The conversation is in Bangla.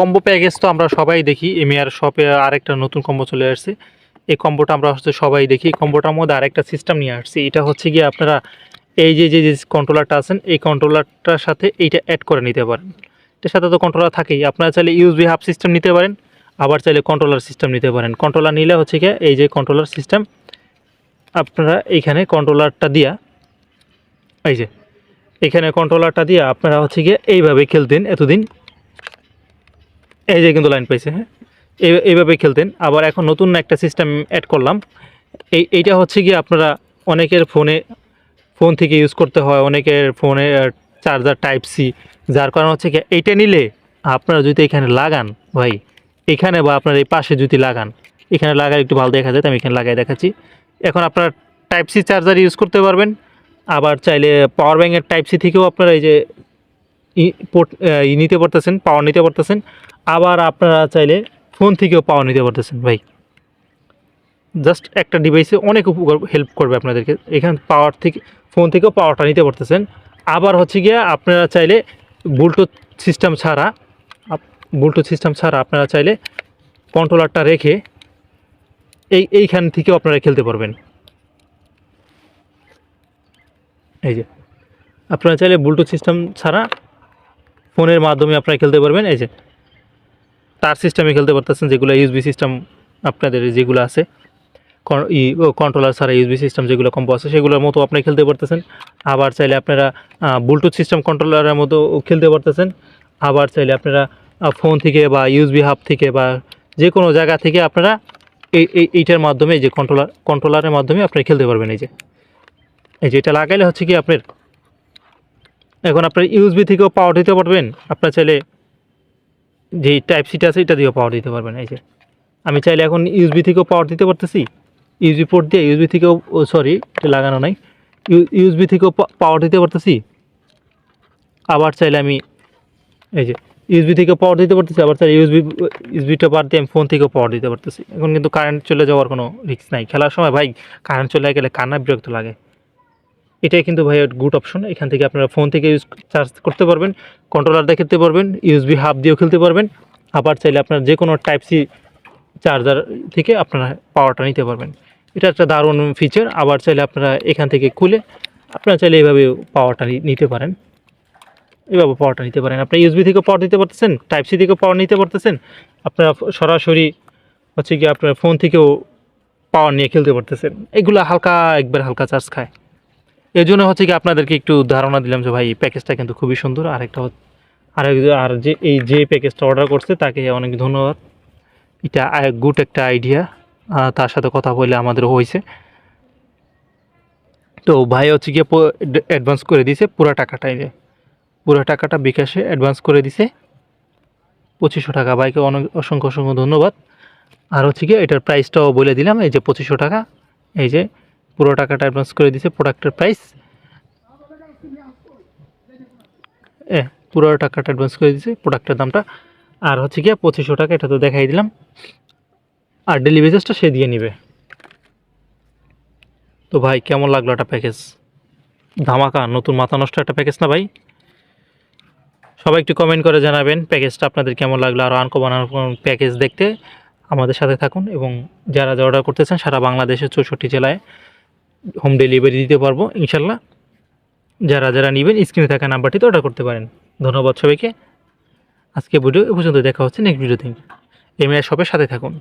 কম্বো প্যাকেজ তো আমরা সবাই দেখি। এমিআর শপে আরেকটা নতুন কম্বো চলে আসছে। এই কম্বোটা আমরা হচ্ছে সবাই দেখি। কম্বোটার মধ্যে আরেকটা সিস্টেম নিয়ে আসছি। এটা হচ্ছে গিয়ে আপনারা এই যে যে যে কন্ট্রোলারটা আছেন, এই কন্ট্রোলারটার সাথে এইটা অ্যাড করে নিতে পারেন। এটার সাথে তো কন্ট্রোলার থাকেই। আপনারা চাইলে ইউএসবি হাব সিস্টেম নিতে পারেন, আবার চাইলে কন্ট্রোলার সিস্টেম নিতে পারেন। কন্ট্রোলার নিলে হচ্ছে গিয়ে এই যে কন্ট্রোলার সিস্টেম আপনারা এইখানে কন্ট্রোলারটা দিয়া, এই যে, এখানে কন্ট্রোলারটা দিয়ে আপনারা হচ্ছে গিয়ে এইভাবে খেলতেন এতদিন। এই যে কিন্তু লাইন পাইছে হ্যাঁ? এই- এইভাবে খেলতেন। আবার এখন নতুন একটা সিস্টেম অ্যাড করলাম। এই, এইটা হচ্ছে গিয়ে আপনারা অনেকের ফোনে ফোন থেকে ইউজ করতে হয়, অনেকের ফোনে চার্জার টাইপ সি যার কারণ হচ্ছে কি এইটা নিলে আপনারা যদি এখানে লাগান, ভাই, এখানে বা আপনার এই পাশে যদি লাগান, এখানে লাগালে একটু ভালো দেখা যায় আমি এখানে লাগাই দেখাচ্ছি। এখন আপনারা টাইপ সি চার্জার ইউজ করতে পারবেন। আবার চাইলে পাওয়ার ব্যাঙ্কের টাইপ সি থেকেও আপনারা এই যে পোর্ট ই নিতে পারতেছেন পাওয়ার নিতে পারতেছেন। আবার আপনারা চাইলে ফোন থেকেও পাওয়ার নিতে পারতেছেন, ভাই। জাস্ট একটা ডিভাইসে অনেক উপকার হেল্প করবে আপনাদেরকে। এখান পাওয়ার থেকে, ফোন থেকেও পাওয়ারটা নিতে পারতেছেন। আবার হচ্ছে গিয়ে আপনারা চাইলে ব্লুটুথ সিস্টেম ছাড়া ব্লুটুথ সিস্টেম ছাড়া আপনারা চাইলে কন্ট্রোলারটা রেখে এই, এইখান থেকেও আপনারা খেলতে পারবেন। এই যে, আপনারা চাইলে ব্লুটুথ সিস্টেম ছাড়া ফোনের মাধ্যমে আপনারা খেলতে পারবেন। এই যে তার সিস্টেমে খেলতে পারতেছেন, যেগুলো ইউএসবি সিস্টেম আপনাদের যেগুলো আছে কন্ট্রোলার ছাড়া ইউএসবি সিস্টেম যেগুলো কম্পো আছে, সেগুলোর মতো আপনি খেলতে পারতেছেন। আবার চাইলে আপনারা ব্লুটুথ সিস্টেম কন্ট্রোলারের মতো খেলতে পারতেছেন। আবার চাইলে আপনারা ফোন থেকে বা ইউএসবি হাব থেকে বা যে কোনো জায়গা থেকে আপনারা এই, এই- এইটার মাধ্যমে যে কন্ট্রোলার কন্ট্রোলারের মাধ্যমে আপনি খেলতে পারবেন এই যে। এই যে এটা লাগাইলে হচ্ছে কি আপনার, এখন আপনার ইউএসবি থেকেও পাওয়ার দিতে পারবেন। আপনার চাইলে যে টাইপ সিটা আছে, এটা দিয়েও পাওয়ার দিতে পারবেন, এই যে। আমি চাইলে এখন ইউএসবি থেকেও পাওয়ার দিতে পারতেছি। ইউএসবি পোর্ট দিয়ে ইউএসবি থেকেও সরি এটা লাগানো নাই। ইউএসবি থেকেও পাওয়ার দিতে পারতেছি। আবার চাইলে আমি, এই যে ইউএসবি থেকে পাওয়ার দিতে পারতেছি, আবার চাইলে ইউএসবি ইউএসবিটা বাদ দিয়ে আমি ফোন থেকেও পাওয়ার দিতে পারতেছি। এখন কিন্তু কারেন্ট চলে যাওয়ার কোনো রিস্ক নাই। খেলার সময় ভাই কারেন্ট চলে গেলে কান্না বিরক্ত লাগে। এটাই কিন্তু ভাই গুড অপশন এখান থেকে আপনারা ফোন থেকে ইউজ চার্জ করতে পারবেন কন্ট্রোলার দিয়ে খেলতে পারবেন ইউএসবি হাব দিয়েও খেলতে পারবেন। আবার চাইলে আপনার যে কোনো টাইপ সি চার্জার থেকে আপনারা পাওয়ারটা নিতে পারবেন। এটা একটা দারুণ ফিচার আবার চাইলে আপনারা এখান থেকে খুলে আপনারা চাইলে এইভাবে পাওয়ারটা নিতে পারেন। এভাবে পাওয়ারটা নিতে পারেন। আপনার ইউএসবি থেকেও পাওয়ার দিতে পারতেছেন টাইপ সি থেকেও পাওয়ার নিতে পারতেছেন, আপনারা সরাসরি হচ্ছে কি আপনার ফোন থেকেও পাওয়ার নিয়ে খেলতে পারতেছেন। এগুলো হালকা, একবার হালকা চার্জ খায়। এই জন্য হচ্ছে কি আপনাদেরকে একটু ধারণা দিলাম যে ভাই এই প্যাকেজটা কিন্তু খুবই সুন্দর। আর একটা আর আর যে এই যে প্যাকেজটা অর্ডার করছে, তাকে অনেক ধন্যবাদ। এটা গুড একটা আইডিয়া তার সাথে কথা বলে আমাদের হয়েছে। তো ভাই হচ্ছে গিয়ে অ্যাডভান্স করে দিয়েছে পুরো টাকাটাই যে। পুরো টাকাটা বিকাশে অ্যাডভান্স করে দিছে পঁচিশশো টাকা। ভাইকে অনেক অসংখ্য অসংখ্য ধন্যবাদ। আর হচ্ছে গিয়ে এটার প্রাইসটাও বলে দিলাম, এই যে পঁচিশশো টাকা। এই যে পুরো টাকাটা অ্যাডভান্স করে দিছে প্রোডাক্টের প্রাইস এ, পুরো টাকাটা অ্যাডভান্স করে দিছে প্রোডাক্টের দামটা। আর হচ্ছে গিয়ে পঁচিশশো টাকা, এটা তো দেখাই দিলাম। আর ডেলিভারি চার্জটা সে দিয়ে নিবে। তো ভাই, কেমন লাগল একটা প্যাকেজ ধামাকা, নতুন মাথা নষ্ট একটা প্যাকেজ না ভাই? সবাই একটু কমেন্ট করে জানাবেন প্যাকেজটা আপনাদের কেমন লাগল, আর আনকমন প্যাকেজ দেখতে। আমাদের সাথে থাকুন এবং যারা অর্ডার করতেছেন সারা বাংলাদেশের চৌষট্টি জেলায় হোম ডেলিভারি দিতে পারব, ইনশাল্লাহ। যারা যারা নেবেন স্ক্রিনে থাকা নাম্বারটিতে অর্ডার করতে পারেন। ধন্যবাদ সবাইকে। আজকে ভিডিও এ পর্যন্ত দেখা হচ্ছে নেক্সট ভিডিওতে এমএআই শপের সাথে থাকুন।